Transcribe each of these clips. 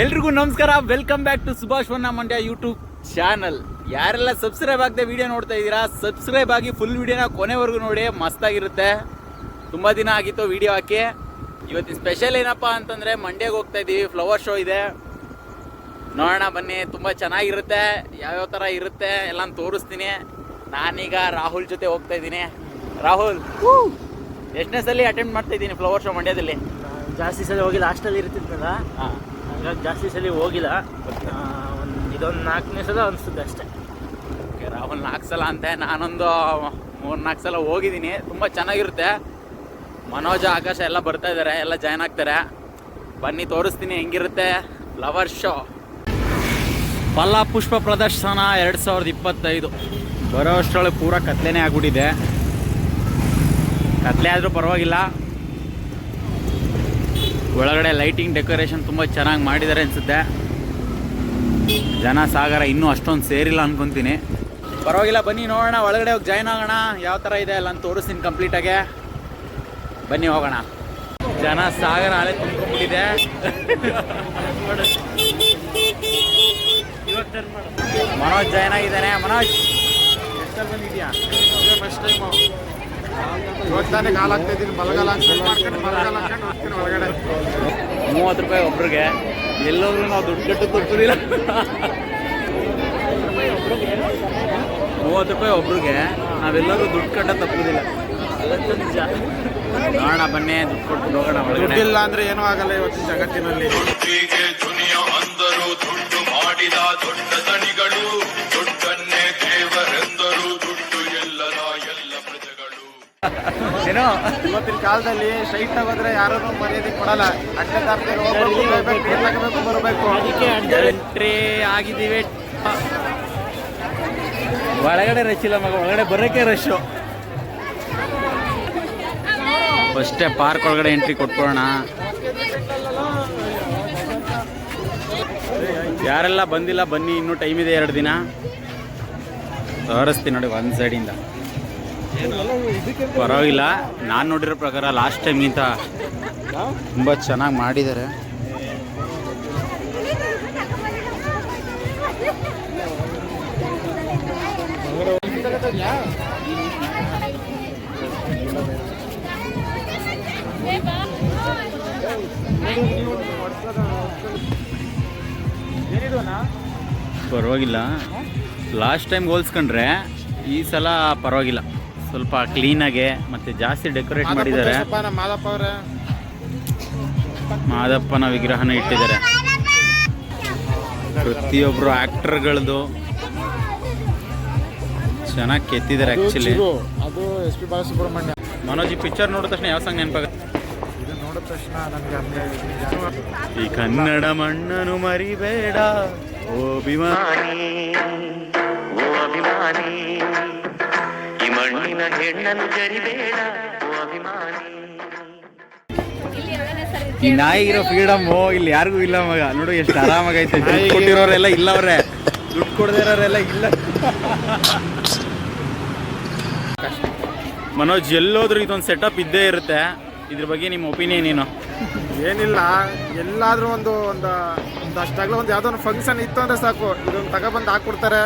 ಎಲ್ರಿಗೂ ನಮಸ್ಕಾರ. Welcome back to Subhash ವನ್ನ ಮಂಡ್ಯ ಯೂಟ್ಯೂಬ್ ಚಾನಲ್ ಯಾರೆಲ್ಲ ಸಬ್ಸ್ಕ್ರೈಬ್ ಆಗದೆ ವಿಡಿಯೋ ನೋಡ್ತಾ ಇದ್ದೀರಾ ಸಬ್ಸ್ಕ್ರೈಬ್ ಆಗಿ ಫುಲ್ ವಿಡಿಯೋನ ಕೊನೆವರೆಗೂ ನೋಡಿ ಮಸ್ತಾಗಿರುತ್ತೆ. ತುಂಬ ದಿನ ಆಗಿತ್ತು ವಿಡಿಯೋ ಹಾಕಿ. ಇವತ್ತಿನ ಸ್ಪೆಷಲ್ ಏನಪ್ಪ ಅಂತಂದರೆ ಮಂಡ್ಯಗೆ ಹೋಗ್ತಾ ಇದ್ದೀವಿ ಫ್ಲವರ್ ಶೋ ಇದೆ. ನೋಡೋಣ ಬನ್ನಿ ತುಂಬ ಚೆನ್ನಾಗಿರುತ್ತೆ. ಯಾವ್ಯಾವ ಥರ ಇರುತ್ತೆ ಎಲ್ಲ ತೋರಿಸ್ತೀನಿ. ನಾನೀಗ ರಾಹುಲ್ ಜೊತೆ ಹೋಗ್ತಾ ಇದ್ದೀನಿ. ರಾಹುಲ್ ಎಷ್ಟನೇ ಸಲ ಅಟೆಂಡ್ ಮಾಡ್ತಾ ಇದ್ದೀನಿ ಫ್ಲವರ್ ಶೋ ಮಂಡ್ಯದಲ್ಲಿ ಜಾಸ್ತಿ ಸಲ ಹೋಗಿ ಲಾಸ್ಟಲ್ಲಿ ಇರ್ತಿದ್ನಲ್ಲ. ಹಾಂ. ಹಂಗಾಗಿ ಜಾಸ್ತಿ ಸಲ ಹೋಗಿಲ್ಲ ಒಂದು ಇದೊಂದು ನಾಲ್ಕನೇ ಸಲ ಅನಿಸುತ್ತೆ ಅಷ್ಟೇ. ಓಕೆ ರಾಹುಲ್ ನಾಲ್ಕು ಸಲ ಅಂತೆ. ನಾನೊಂದು ಮೂರು ನಾಲ್ಕು ಸಲ ಹೋಗಿದ್ದೀನಿ. ತುಂಬ ಚೆನ್ನಾಗಿರುತ್ತೆ. ಮನೋಜ ಆಕಾಶ ಎಲ್ಲ ಬರ್ತಾ ಇದ್ದಾರೆ ಎಲ್ಲ ಜಾಯ್ನ್ ಆಗ್ತಾರೆ. ಬನ್ನಿ ತೋರಿಸ್ತೀನಿ ಹೆಂಗಿರುತ್ತೆ. ಲವರ್ ಶೋ ಪಲ್ಲ ಪುಷ್ಪ ಪ್ರದರ್ಶನ ಎರಡು ಸಾವಿರದ ಇಪ್ಪತ್ತೈದು. ಬರೋ ಅಷ್ಟರೊಳಗೆ ಪೂರ ಕತ್ಲೆನೇ ಆಗ್ಬಿಟ್ಟಿದೆ. ಕತ್ಲೆ ಆದರೂ ಪರವಾಗಿಲ್ಲ. ಒಳಗಡೆ ಲೈಟಿಂಗ್ ಡೆಕೋರೇಷನ್ ತುಂಬ ಚೆನ್ನಾಗಿ ಮಾಡಿದ್ದಾರೆ ಅನಿಸುತ್ತೆ. ಜನ ಸಾಗರ ಇನ್ನೂ ಅಷ್ಟೊಂದು ಸೇರಿಲ್ಲ ಅನ್ಕೊಂತೀನಿ. ಪರವಾಗಿಲ್ಲ, ಬನ್ನಿ ನೋಡೋಣ, ಒಳಗಡೆ ಹೋಗಿ ಜಾಯ್ನ್ ಆಗೋಣ. ಯಾವ ಥರ ಇದೆ ಅಲ್ಲ ಅಂತ ತೋರಿಸ್ತೀನಿ ಕಂಪ್ಲೀಟಾಗೆ ಬನ್ನಿ ಹೋಗೋಣ. ಜನ ಸಾಗರ ಹಳೆ ತುಂಬಿಕೊಂಡಿದೆ ಮನೋಜ್ ಜಾಯ್ನ್ ಆಗಿದ್ದಾನೆ. ಮನೋಜ್ ಫಸ್ಟ್ ಟೈಮ್ ಕಾಲು ಹಾಕ್ತಾ ಇದ್ದೀನಿ. ಬಲಗಾಲ ಮಾಡ್ಕೊಂಡು ಬಲಗಾಲ ಹಾಕೊಂಡು ಹೋಗ್ತೀನಿ ಒಳಗಡೆ. ಮೂವತ್ತು ರೂಪಾಯಿ ಒಬ್ರಿಗೆ. ಎಲ್ಲೋದ್ರೂ ನಾವು ದುಡ್ಡು ಕಟ್ಟು ಕೊಡ್ತೀರಿಲ್ಲ ಮೂವತ್ತು ರೂಪಾಯಿ ಒಬ್ರಿಗೆ. ನಾವೆಲ್ಲರೂ ದುಡ್ಡು ಕಟ್ಟ ತಪ್ಪುದಿಲ್ಲ ನೋಡೋಣ ಬನ್ನಿ. ದುಡ್ಡು ಕೊಟ್ಬಿಟ್ಟು ಹೋಗೋಣ ಒಳಗಡೆ. ದುಡ್ಡಿಲ್ಲ ಅಂದ್ರೆ ಏನೂ ಆಗಲ್ಲ ಇವತ್ತು ಜಗತ್ತಿನಲ್ಲಿ. ಅಂದರು ದುಡ್ಡು ಮಾಡಿದ ದೊಡ್ಡ ಏನೋ ಇವತ್ತಿನ ಕಾಲದಲ್ಲಿ ಸ್ಟ್ರೈಟ್ ಹೋದ್ರೆ ಯಾರೂ ಮರ್ಯಾದೆ ಕೊಡಲ್ಲ. ಅಡ್ಡ ಹೋಗ್ಬೇಕು ಬರಬೇಕು ಅದಕ್ಕೆ ಎಂಟ್ರಿ ಆಗಿದ್ದೀವಿ. ಒಳಗಡೆ ರಶ್ ಇಲ್ಲ ಮಗ ಒಳಗಡೆ ಬರೋಕ್ಕೆ ರಶ್ಶು ಫಸ್ಟೇ ಪಾರ್ಕ್ ಒಳಗಡೆ ಎಂಟ್ರಿ ಕೊಟ್ಕೊಳ್ಳೋಣ. ಯಾರೆಲ್ಲ ಬಂದಿಲ್ಲ ಬನ್ನಿ ಇನ್ನೂ ಟೈಮ್ ಇದೆ ಎರಡು ದಿನ. ತೋರಿಸ್ತೀನಿ ನೋಡಿ ಒಂದು ಸೈಡಿಂದ ಪರವಾಗಿಲ್ಲ. ನಾನು ನೋಡಿರೋ ಪ್ರಕಾರ ಲಾಸ್ಟ್ ಟೈಮ್ಗಿಂತ ತುಂಬ ಚೆನ್ನಾಗಿ ಮಾಡಿದ್ದಾರೆ. ಪರವಾಗಿಲ್ಲ. ಲಾಸ್ಟ್ ಟೈಮ್ ಹೋಲ್ಸ್ಕೊಂಡ್ರೆ ಈ ಸಲ ಪರವಾಗಿಲ್ಲ. ಸ್ವಲ್ಪ ಕ್ಲೀನಾಗೆ ಮತ್ತೆ ಜಾಸ್ತಿ ಡೆಕೋರೇಟ್ ಮಾಡಿದ್ದಾರೆ. ಸ್ವಲ್ಪ ಮಾದಪ್ಪ ಅವ್ರೆ. ಮಾದಪ್ಪನ ವಿಗ್ರಹನ ಇಟ್ಟಿದ್ದಾರೆ. ಪ್ರತಿಯೊಬ್ಬರು ಆಕ್ಟರ್ಗಳದು ಚೆನ್ನಾಗಿ ಕೆತ್ತಿದ್ದಾರೆ ಆಕ್ಚುಲಿ ಆ್ಯಕ್ಚುಲಿ ಅದು ಎಸ್ ಪಿ ಬಾಲಸುಬ್ರಹ್ಮಣ್ಯ. ಮನೋಜ್ ಈ ಪಿಕ್ಚರ್ ನೋಡಿದ ತಕ್ಷಣ ಯಾವ ಸಾಂಗ್ ನೆನಪಾಗುತ್ತೆ? ಈ ಕನ್ನಡ ಮಣ್ಣನು ಮರಿಬೇಡ ಓ ಅಭಿಮಾನಿ ಓ ಅಭಿಮಾನಿ. ಈ ಮಣ್ಣಿನ ಹೆಣ್ಣನ್ನು ಜರಿಬೇಡ ಓ ಅಭಿಮಾನಿ. ಈ ನಾಯಿಗಿರೋ ಫ್ರೀಡಮ್ ಇಲ್ಲಿ ಯಾರಿಗೂ ಇಲ್ಲ ಮಗ. ನೋಡು ಎಷ್ಟು ಆರಾಮಾಗೈತೆ. ದುಡ್ಡು ಕೊಟ್ಟಿರೋರೆಲ್ಲ ಇಲ್ಲ ಅವರೇ ದುಡ್ಡು ಕೊಡದೇ ಇರೋರೆಲ್ಲ ಇಲ್ಲ. ಮನೋಜ್ ಎಲ್ಲೋದ್ರೂ ಇದೊಂದು ಸೆಟಪ್ ಇದ್ದೇ ಇರುತ್ತೆ. ಇದ್ರ ಬಗ್ಗೆ ನಿಮ್ಮ ಒಪಿನಿಯನ್ ಏನು? ಏನಿಲ್ಲ ಎಲ್ಲಾದ್ರೂ ಒಂದು ಒಂದು ಒಂದು ಅಷ್ಟಾಗ್ಲೂ ಒಂದು ಯಾವುದೋ ಒಂದು ಫಂಕ್ಷನ್ ಇತ್ತು ಅಂದ್ರೆ ಸಾಕು. ಇದೊಂದು ತಗೊಬಂದು ಹಾಕ್ಬಿಡ್ತಾರೆ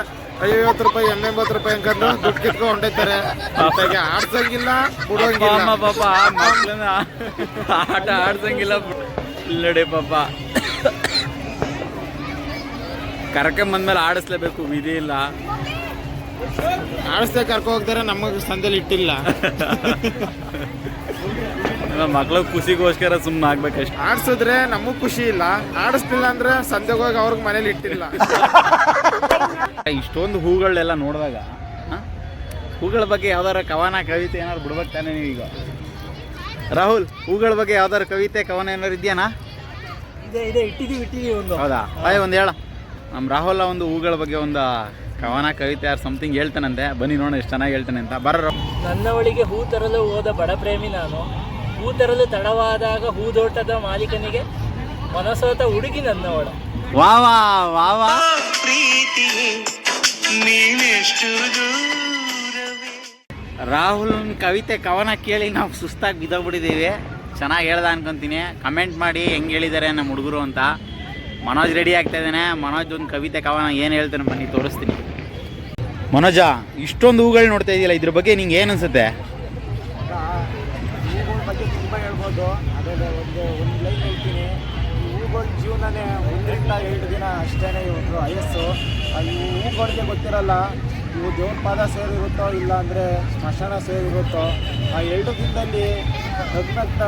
ಐವತ್ತು ರೂಪಾಯಿ ಎಂಬತ್ತು ರೂಪಾಯಿ ಅನ್ಕೊಂಡು ದುಡ್ಡು ಕಿತ್ಕೊಂಡು ಹೊಂಟೈತಾರೆ. ಜೊತೆಗೆ ಆಡ್ಸಂಗಿಲ್ಲ ಬಿಡೋಂಗಿಲ್ಲ. ಪಾಪ ಮಕ್ಕಳನ್ನ ಆಟ ಆಡ್ಸಂಗಿಲ್ಲ. ನೋಡಿ ಪಾಪ. ಕರ್ಕೊಂಬಂದ್ಮೇಲೆ ಆಡಿಸ್ಲೇಬೇಕು ವಿಧಿ ಇಲ್ಲ. ಆಡಿಸ್ದೆ ಕರ್ಕೊ ಹೋಗ್ತಾರೆ ನಮಗೆ ಸಂದೇಲಿ ಇಟ್ಟಿಲ್ಲ. ಮಕ್ಳ ಖುಷಿಗೋಸ್ಕರ ಸುಮ್ಮನೆ ಆಗ್ಬೇಕಷ್ಟು. ಆಡ್ಸಿದ್ರೆ ನಮಗ್ ಖುಷಿ ಇಲ್ಲ. ಆಡಿಸ್ತಿಲ್ಲ ಅಂದ್ರೆ ಸಂದೆಗೆ ಹೋಗಿ ಅವ್ರಿಗೆ ಮನೇಲಿ ಇಟ್ಟಿಲ್ಲ. ಇಷ್ಟೊಂದು ಹೂಗಳೆಲ್ಲ ನೋಡಿದಾಗ? ಹೂಗಳ ಬಗ್ಗೆ ಯಾವ್ದಾರ ಕವನ ಕವಿತೆ ಏನಾದ್ರು ಬಿಡ್ಬೇಕು ತಾನೇ ಈಗ? ರಾಹುಲ್ ಹೂಗಳ ಬಗ್ಗೆ ಯಾವ್ದಾರ ಕವಿತೆ ಕವನ ಏನಾರು ಇದೆಯಾನಾ? ಇದೆ ಇದೆ ಇಟ್ಟಿದ್ದೀವಿ ಇಟ್ಟಿದ್ದೀವಿ ಒಂದು. ಹೌದಾ? ಬಾಯ್ ಒಂದು ಹೇಳ. ನಮ್ಮ ರಾಹುಲ್ ಒಂದು ಹೂಗಳ ಬಗ್ಗೆ ಒಂದು ಕವನ ಕವಿತೆ ಯಾರು ಸಮಥಿಂಗ್ ಹೇಳ್ತಾನಂತೆ. ಬನ್ನಿ ನೋಡೋಣ ಎಷ್ಟು ಚೆನ್ನಾಗಿ ಹೇಳ್ತಾನೆ ಅಂತ. ಬರೋ ನನ್ನವಳಿಗೆ ಹೂ ತರಲು ಹೋದ ಬಡ ಪ್ರೇಮಿ ನಾನು. ಹೂ ತರಲು ತಡವಾದಾಗ ಹೂದೋಟದ ಮಾಲೀಕನಿಗೆ ಮನಸೋತ ಹುಡುಗಿ ನನ್ನವಳ. ವಾ ವಾ ವಾ ವಾ. ಪ್ರೀತಿ ನೀನೆಷ್ಟು ದೂರವೇ? ರಾಹುಲ್ ಕವಿತೆ ಕವನ ಕೇಳಿ ನಾವು ಸುಸ್ತಾಗಿ ಬಿದ್ದೋಗ್ಬಿಟ್ಟಿದ್ದೀವಿ. ಚೆನ್ನಾಗಿ ಹೇಳ್ದ ಅನ್ಕೊಂತೀನಿ. ಕಮೆಂಟ್ ಮಾಡಿ ಹೆಂಗೆ ಹೇಳಿದ್ದಾರೆ ನಮ್ಮ ಹುಡುಗರು ಅಂತ. ಮನೋಜ್ ರೆಡಿ ಆಗ್ತಾ ಇದ್ದಾನೆ. ಮನೋಜ್ ಒಂದು ಕವಿತೆ ಕವನ ಏನು ಹೇಳ್ತಾನೆ ಬನ್ನಿ ತೋರಿಸ್ತೀನಿ. ಮನೋಜ ಇಷ್ಟೊಂದು ಹೂಗಳು ನೋಡ್ತಾ ಇದೆಯಲ್ಲ ಇದ್ರ ಬಗ್ಗೆ ನಿಂಗೆ ಏನು ಅನ್ಸುತ್ತೆ? ಹೂಗಳ ಬಗ್ಗೆ ತುಂಬ ಹೇಳ್ಬೋದು. ಅದೇ ಒಂದು ಒಂದು ಲೈನ್ ಹೇಳ್ತೀನಿ. ಈ ಹೂಗಳ ಜೀವನನೇ ಒಂದರಿಂದ ಎರಡು ದಿನ ಅಷ್ಟೇ ಇವರು ವಯಸ್ಸು ಈ ಹೂಗಳಿಗೆ ಗೊತ್ತಿರಲ್ಲ ಇವು ದೇವ್ರ ಪಾದ ಸೇರಿರುತ್ತೋ ಇಲ್ಲ ಅಂದರೆ ಸ್ಮಶಾನ ಸೇರಿರುತ್ತೋ? ಆ ಎರಡು ದಿನದಲ್ಲಿ ನಗ್ನಗ್ತ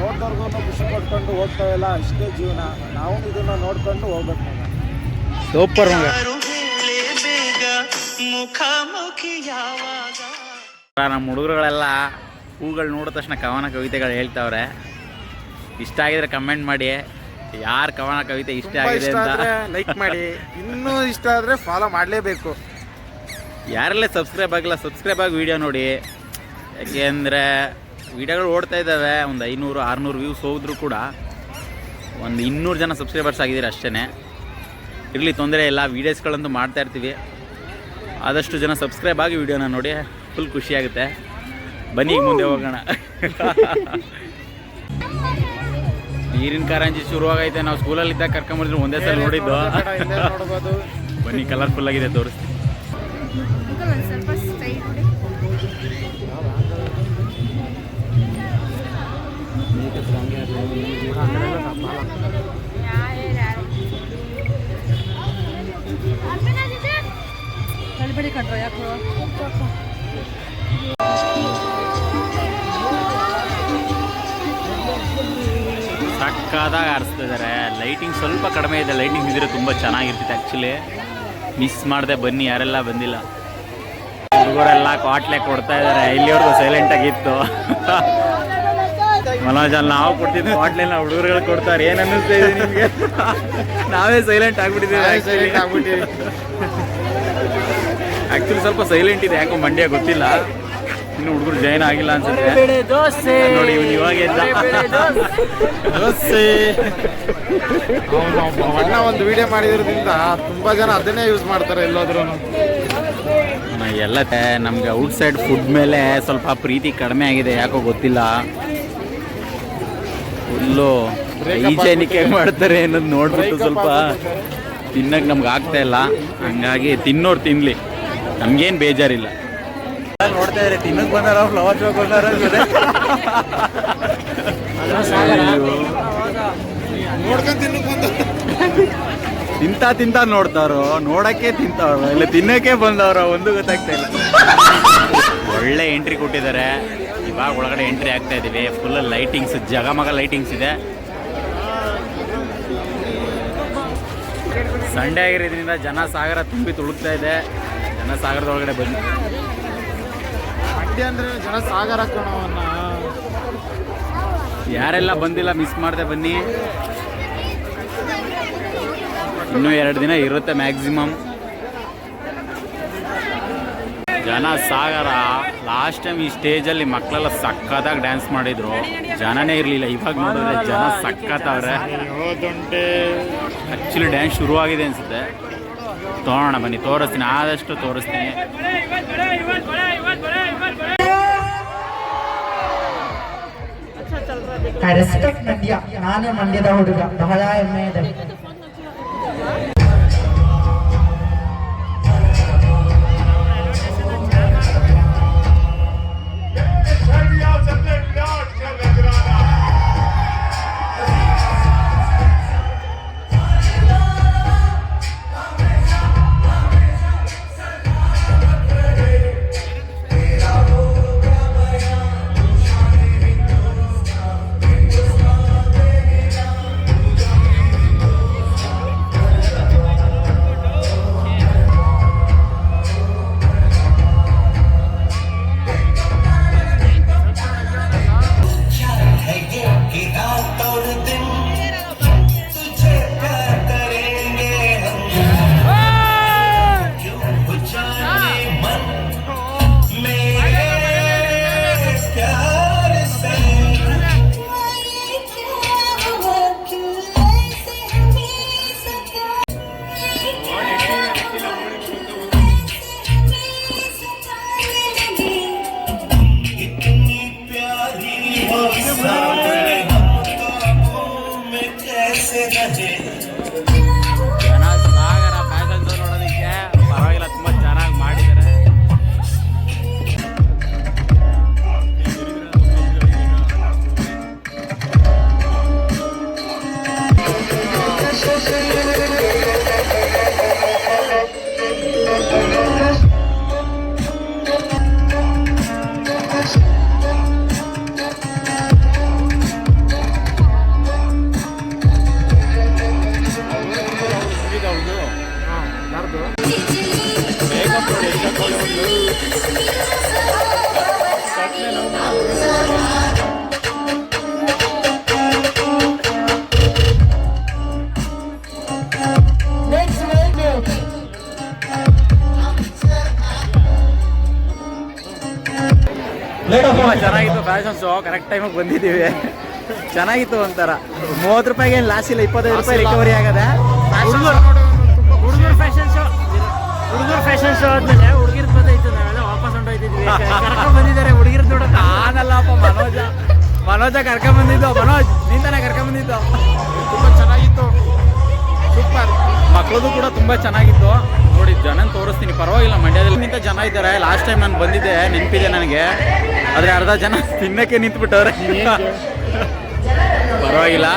ನೋಡ್ದವ್ರಿಗೂ ಖುಷಿ ಕೊಟ್ಕೊಂಡು ಹೋಗ್ತಾವೆಲ್ಲ ಅಷ್ಟೇ ಜೀವನ. ನಾವು ಇದನ್ನು ನೋಡ್ಕೊಂಡು ಹೋಗ್ಬೇಕು ಸೂಪರ್ ನಮ್ಮ ಹುಡುಗರುಗಳೆಲ್ಲ ಹೂಗಳು ನೋಡಿದ ತಕ್ಷಣ ಕವನ ಕವಿತೆಗಳು ಹೇಳ್ತಾವ್ರೆ. ಇಷ್ಟ ಆಗಿದ್ರೆ ಕಮೆಂಟ್ ಮಾಡಿ. ಯಾರ ಕವನ ಕವಿತೆ ಇಷ್ಟ ತುಂಬ ಆಗಿದೆ ಇಷ್ಟ ಅಂತ? ಆದರೆ ಲೈಕ್ ಮಾಡಿ. ಇನ್ನೂ ಇಷ್ಟ ಆದರೆ ಫಾಲೋ ಮಾಡಲೇಬೇಕು. ಯಾರೆಲ್ಲ ಸಬ್ಸ್ಕ್ರೈಬ್ ಆಗಿಲ್ಲ ಸಬ್ಸ್ಕ್ರೈಬ್ ಆಗಿ ವಿಡಿಯೋ ನೋಡಿ. ಯಾಕೆಂದರೆ ವಿಡಿಯೋಗಳು ಓಡ್ತಾ ಇದ್ದಾವೆ. ಒಂದು ಐನೂರು ಆರುನೂರು ವ್ಯೂಸ್ ಹೋದ್ರು ಕೂಡ ಒಂದು ಇನ್ನೂರು ಜನ ಸಬ್ಸ್ಕ್ರೈಬರ್ಸ್ ಆಗಿದ್ದೀರಿ ಅಷ್ಟೇ ಇರಲಿ ತೊಂದರೆ ಇಲ್ಲ. ವೀಡಿಯೋಸ್ಗಳಂತೂ ಮಾಡ್ತಾ ಇರ್ತೀವಿ. ಆದಷ್ಟು ಜನ ಸಬ್ಸ್ಕ್ರೈಬ್ ಆಗಿ ವಿಡಿಯೋನ ನೋಡಿ. ಫುಲ್ ಖುಷಿಯಾಗುತ್ತೆ ಬನ್ನಿ ಈಗ ಮುಂದೆ ಹೋಗೋಣ. ನೀರಿನ ಕಾರಂಜಿ ಶುರುವಾಗೈತೆ. ನಾವು ಸ್ಕೂಲಲ್ಲಿ ಇದ್ದಾಗ ಕರ್ಕೊಂಬರ್ತೀವಿ ಒಂದೇ ಸಲ ನೋಡಿದ್ದು. ಬನ್ನಿ ಕಲರ್ಫುಲ್ ಆಗಿದೆ ಕಟ್ರೋ ಯಾಕೋ? ಸಕ್ಕದಾಗಿ ಆರಿಸ್ತಿದ್ದಾರೆ. ಲೈಟಿಂಗ್ ಸ್ವಲ್ಪ ಕಡಿಮೆ ಇದೆ. ಲೈಟಿಂಗ್ ಇದ್ರೆ ತುಂಬ ಚೆನ್ನಾಗಿರ್ತಿತ್ತು ಆ್ಯಕ್ಚುಲಿ ಮಿಸ್ ಮಾಡಿದೆ ಬನ್ನಿ ಯಾರೆಲ್ಲ ಬಂದಿಲ್ಲ. ಹುಡುಗರೆಲ್ಲ ಕ್ವಾಟ್ಲೆ ಕೊಡ್ತಾ ಇದ್ದಾರೆ. ಇಲ್ಲಿವರೆಗೂ ಸೈಲೆಂಟ್ ಆಗಿತ್ತು ಮನೋಜ್ ಅಲ್ಲಿ ನಾವು ಕೊಡ್ತಿದ್ವಿ ಕ್ವಾಟ್ಲೆನ ಹುಡುಗರುಗಳು ಕೊಡ್ತಾರೆ. ಏನು ಅನ್ನಿಸ್ತಾ ಇದೆ ನಿಮಗೆ? ನಾವೇ ಸೈಲೆಂಟ್ ಆಗ್ಬಿಟ್ಟಿದ್ದೀವಿ ಸೈಲೆಂಟ್ ಆಗ್ಬಿಟ್ಟಿವಿ ಆ್ಯಕ್ಚುಲಿ ಸ್ವಲ್ಪ ಸೈಲೆಂಟ್ ಇದೆ. ಯಾಕೋ ಮಂಡ್ಯ ಗೊತ್ತಿಲ್ಲ. ಇನ್ನು ಹುಡುಗರು ಜಾಯ್ನ್ ಆಗಿಲ್ಲ ಅನ್ಸುತ್ತೆ. ನೋಡಿ ಇವ್ನು ಇವಾಗ ಎದ್ದ. ದೋಸೆ. ಅಣ್ಣ ಒಂದು ವಿಡಿಯೋ ಮಾಡಿದ್ರಿಂದ ತುಂಬಾ ಜನ ಅದನ್ನೇ ಯೂಸ್ ಮಾಡ್ತಾರೆ ಎಲ್ಲೋದ್ರು ನ- ಎಲ್ಲ ತೆ- ನಮ್ಗೆ ಔಟ್ಸೈಡ್ ಫುಡ್ ಮೇಲೆ ಸ್ವಲ್ಪ ಪ್ರೀತಿ ಕಡಿಮೆ ಆಗಿದೆ ಯಾಕೋ ಗೊತ್ತಿಲ್ಲ. ಫುಲ್ಲು Breakup ಹೈಜೆನಿಕ್ ಮಾಡ್ತಾರೆ ಅನ್ನೋದು ನೋಡ್ಬಿಟ್ಟು Breakup ಸ್ವಲ್ಪ ತಿನ್ನಕ್ಕೆ ನಮ್ಗೆ ಆಗ್ತಾ ಇಲ್ಲ. ಹಂಗಾಗಿ ತಿನ್ನೋರು ತಿನ್ಲಿ. ನಮ್ಗೇನು ಬೇಜಾರಿಲ್ಲ. ನೋಡ್ತಾ ಇದ್ರೆ ತಿನ್ನಕ್ ಬಂದಾರ ಫ್ಲವರ್ ಶೋ ಬಂದಾರ. ಬಂದು ತಿಂತ ತಿಂತ ನೋಡ್ತಾರೋ ನೋಡಕ್ಕೆ ತಿಂತಾವ್ರ ಇಲ್ಲ ತಿನ್ನಕ್ಕೆ ಬಂದವ್ರ ಒಂದು ಗೊತ್ತಾಗ್ತಾ ಇಲ್ಲ. ಒಳ್ಳೆ ಎಂಟ್ರಿ ಕೊಟ್ಟಿದ್ದಾರೆ. ಇವಾಗ ಒಳಗಡೆ ಎಂಟ್ರಿ ಆಗ್ತಾ ಇದೀವಿ ಫುಲ್ ಲೈಟಿಂಗ್ಸ್ ಜಗಮಗ ಲೈಟಿಂಗ್ಸ್ ಇದೆ. ಸಂಡೇ ಆಗಿರೋದ್ರಿಂದ ಜನ ಸಾಗರ ತುಂಬಿ ತುಳುಕ್ತಾ ಇದೆ. ಜನ ಸಾಗರದ ಒಳಗಡೆ ಬನ್ನಿ. ಮಂಡ್ಯ ಅಂದ್ರೆ ಜನ ಸಾಗರ ಕಣವನ್ನ. ಯಾರೆಲ್ಲ ಬಂದಿಲ್ಲ ಮಿಸ್ ಮಾಡದೆ ಬನ್ನಿ. ಇನ್ನೂ ಎರಡು ದಿನ ಇರುತ್ತೆ ಮ್ಯಾಕ್ಸಿಮಮ್ ಜನ ಸಾಗರ ಲಾಸ್ಟ್ ಟೈಮ್ ಈ ಸ್ಟೇಜಲ್ಲಿ ಮಕ್ಕಳೆಲ್ಲ ಸಕ್ಕತ್ತಾಗಿ ಡ್ಯಾನ್ಸ್ ಮಾಡಿದ್ರು. ಜನನೇ ಇರಲಿಲ್ಲ. ಇವಾಗ ನೋಡಿದ್ರೆ ಜನ ಸಕ್ಕತ್ತವ್ರೆ ಆ್ಯಕ್ಚುಲಿ ಡ್ಯಾನ್ಸ್ ಶುರುವಾಗಿದೆ ಅನಿಸುತ್ತೆ. ತೋರೋಣ ಬನ್ನಿ, ತೋರಿಸ್ತೀನಿ. ಆದಷ್ಟು ತೋರಿಸ್ತೀನಿ. ಐ ರೆಸ್ಪೆಕ್ಟ್ ಮಂಡ್ಯ ನಾನೇ ಮಂಡ್ಯದ ಹುಡುಗ ಬಹಳ ಹೆಮ್ಮೆ ಇದೆ ಚೆನ್ನಾಗಿತ್ತು ಫ್ಯಾಷನ್ ಶೋ ಕರೆಕ್ಟ್ ಟೈಮಿಗೆ ಬಂದಿದ್ದೀವಿ ಚೆನ್ನಾಗಿತ್ತು ಒಂಥರ. ಮೂವತ್ತು ರೂಪಾಯಿಗೆ ಏನು ಲಾಸ್ ಇಲ್ಲ ಇಪ್ಪತ್ತೈದು ರೂಪಾಯಿ ರಿಕವರಿ ಆಗದೆ? ಹುಡುಗರು ಫ್ಯಾಷನ್ ಶೋ ಹುಡುಗರು ಫ್ಯಾಷನ್ ಶೋ ಆದ್ಮೇಲೆ ಹುಡುಗಿರ್ ಬಂದಿದ್ದಾರೆ ಹುಡುಗಿರ್ ನೋಡಕ್ಕೆ ನಾನಲ್ಲಪ್ಪ, ಮನೋಜ. ಮನೋಜ ಕರ್ಕೊಂಡ್ ಬಂದಿದ್ದು ಮನೋಜ್ ನಿಂತಾನೆ ಕರ್ಕೊಂಡ್ ಬಂದಿದ್ದು ತುಂಬಾ ಚೆನ್ನಾಗಿತ್ತು. ಸೂಪರ್. ಮಕ್ಕಳದು ಕೂಡ ತುಂಬಾ ಚೆನ್ನಾಗಿತ್ತು. ನೋಡಿ ಜನ ತೋರಿಸ್ತೀನಿ. ಪರವಾಗಿಲ್ಲ, ಮಂಡ್ಯದಲ್ಲಿ ನಿಂತ ಜನ ಇದ್ದಾರೆ. ಲಾಸ್ಟ್ ಟೈಮ್ ನಾನು ಬಂದಿದ್ದೆ, ನೆನಪಿದೆ ನನಗೆ. ಆದ್ರೆ ಅರ್ಧ ಜನ ತಿನ್ನಕ್ಕೆ ನಿಂತ್ಬಿಟ್ಟವ್ರೆ. ಪರವಾಗಿಲ್ಲ.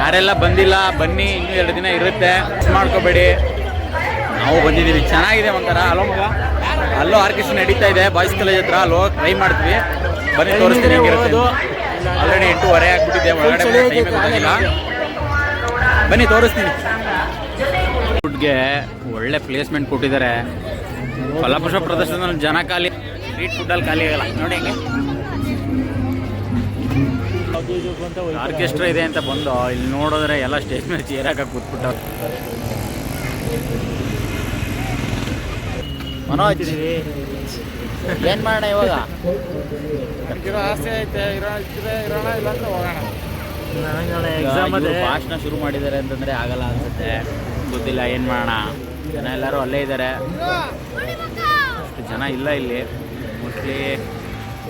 ಯಾರೆಲ್ಲ ಬಂದಿಲ್ಲ, ಬನ್ನಿ, ಇನ್ನೂ ಎರಡು ದಿನ ಇರುತ್ತೆ. ಮಾಡ್ಕೋಬೇಡಿ. ನಾವು ಬಂದಿದ್ದೀವಿ. ಚೆನ್ನಾಗಿದೆ ಒಂಥರ ಅಲೋಮ್ಗ ಮಗ ಅಲ್ಲೋ ಆರ್ಕೆಸ್ಟ್ರಾ ನಡೀತಾ ಇದೆ. ಬಾಯ್ಸ್ ಕಾಲೇಜ್ ಹತ್ರ ಅಲ್ಲೋ ಟ್ರೈ ಮಾಡ್ತೀವಿ. ಬನ್ನಿ, ತೋರಿಸ್ತೀನಿ ಆಲ್ರೆಡಿ ಎಂಟೂವರೆ ಆಗ್ಬಿಟ್ಟಿದೆ. ಒಳಗಡೆ ಗೊತ್ತಾಗಿಲ್ಲ. ಬನ್ನಿ, ತೋರಿಸ್ತೀನಿ. ಫುಡ್ಗೆ ಒಳ್ಳೆ ಪ್ಲೇಸ್ಮೆಂಟ್ ಕೊಟ್ಟಿದ್ದಾರೆ. ಫಲಪುಷ ಪ್ರದರ್ಶನದಲ್ಲಿ ಜನ ಖಾಲಿ. ಸ್ಟ್ರೀಟ್ ಫುಡ್ಡಲ್ಲಿ ಖಾಲಿ ಆಗಲ್ಲ. ನೋಡಿ ಹೆಂಗೆ. ಆರ್ಕೆಸ್ಟ್ರಾ ಇದೆ ಅಂತ ಬಂದು ಇಲ್ಲಿ ನೋಡಿದ್ರೆ ಎಲ್ಲ ಸ್ಟೇಜ್ ಮೇಲೆ ಚೇರ್ ಹಾಕಿ ಮನೋಜ್ ಏನ್ ಮಾಡೋಣ ಇವಾಗ? ಇರೋ ಆಸೆ ಐತೆ ಇರೋ ಇದ್ರೆ ಇರೋಣ ಇಲ್ಲಾಂದ್ರೆ ಹೋಗೋಣ. ಎಕ್ಸಾಮ್ ಇವ್ರು ಅದೇ. ಭಾಷಣ ಶುರು ಮಾಡಿದ್ದಾರೆ ಅಂತಂದ್ರೆ ಆಗಲ್ಲ ಅನ್ಸುತ್ತೆ. ಗೊತ್ತಿಲ್ಲ ಏನ್ ಮಾಡೋಣ? ಜನ ಎಲ್ಲರೂ ಅಲ್ಲೇ ಇದ್ದಾರೆ ಅಷ್ಟು ಜನ ಇಲ್ಲ ಇಲ್ಲಿ. ಮೋಸ್ಟ್ಲಿ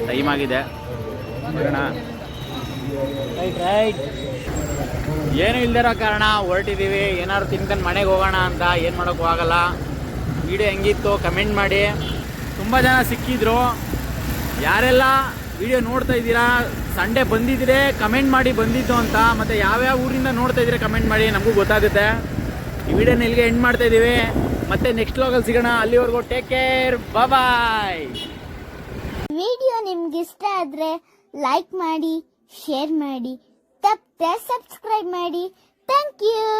ಟೈಮ್ ಆಗಿದೆ. ನೋಡೋಣ ರೈಟ್ ರೈಟ್ ಏನು ಇಲ್ದಿರೋ ಕಾರಣ ಹೊರಟಿದ್ದೀವಿ. ಏನಾದ್ರು ತಿನ್ಕೊಂಡು ಮನೆಗೆ ಹೋಗೋಣ ಅಂತ. ಏನು ಮಾಡೋಕ್ಕೂ ಆಗಲ್ಲ. ವಿಡಿಯೋ ಹೆಂಗಿತ್ತು ಕಮೆಂಟ್ ಮಾಡಿ. ತುಂಬ ಜನ ಸಿಕ್ಕಿದ್ರು. ಯಾರೆಲ್ಲ ವಿಡಿಯೋ ನೋಡ್ತಾ ಇದ್ದೀರಾ, ಸಂಡೇ ಬಂದಿದ್ರೆ ಕಮೆಂಟ್ ಮಾಡಿ ಬಂದಿದ್ದು ಅಂತ, ಮತ್ತು ಯಾವ್ಯಾವ ಊರಿಂದ ನೋಡ್ತಾ ಇದ್ದೀರಾ ಕಮೆಂಟ್ ಮಾಡಿ ನಮಗೂ ಗೊತ್ತಾಗುತ್ತೆ. ಈ ವಿಡಿಯೋನ ಇಲ್ಲಿಗೆ ಎಂಡ್ ಮಾಡ್ತಾ ಇದ್ದೀವಿ. ಮತ್ತೆ ನೆಕ್ಸ್ಟ್ ಲಾಗಲ್ಲಿ ಸಿಗೋಣ. ಅಲ್ಲಿವರೆಗೂ ಟೇಕ್ ಕೇರ್ ಬಾಯ್ ವಿಡಿಯೋ ನಿಮ್ಗೆ ಇಷ್ಟ ಆದರೆ ಲೈಕ್ ಮಾಡಿ ಶೇರ್ ಮಾಡಿ, ತಪ್ಪದೆ ಸಬ್ಸ್ಕ್ರೈಬ್ ಮಾಡಿ. Thank you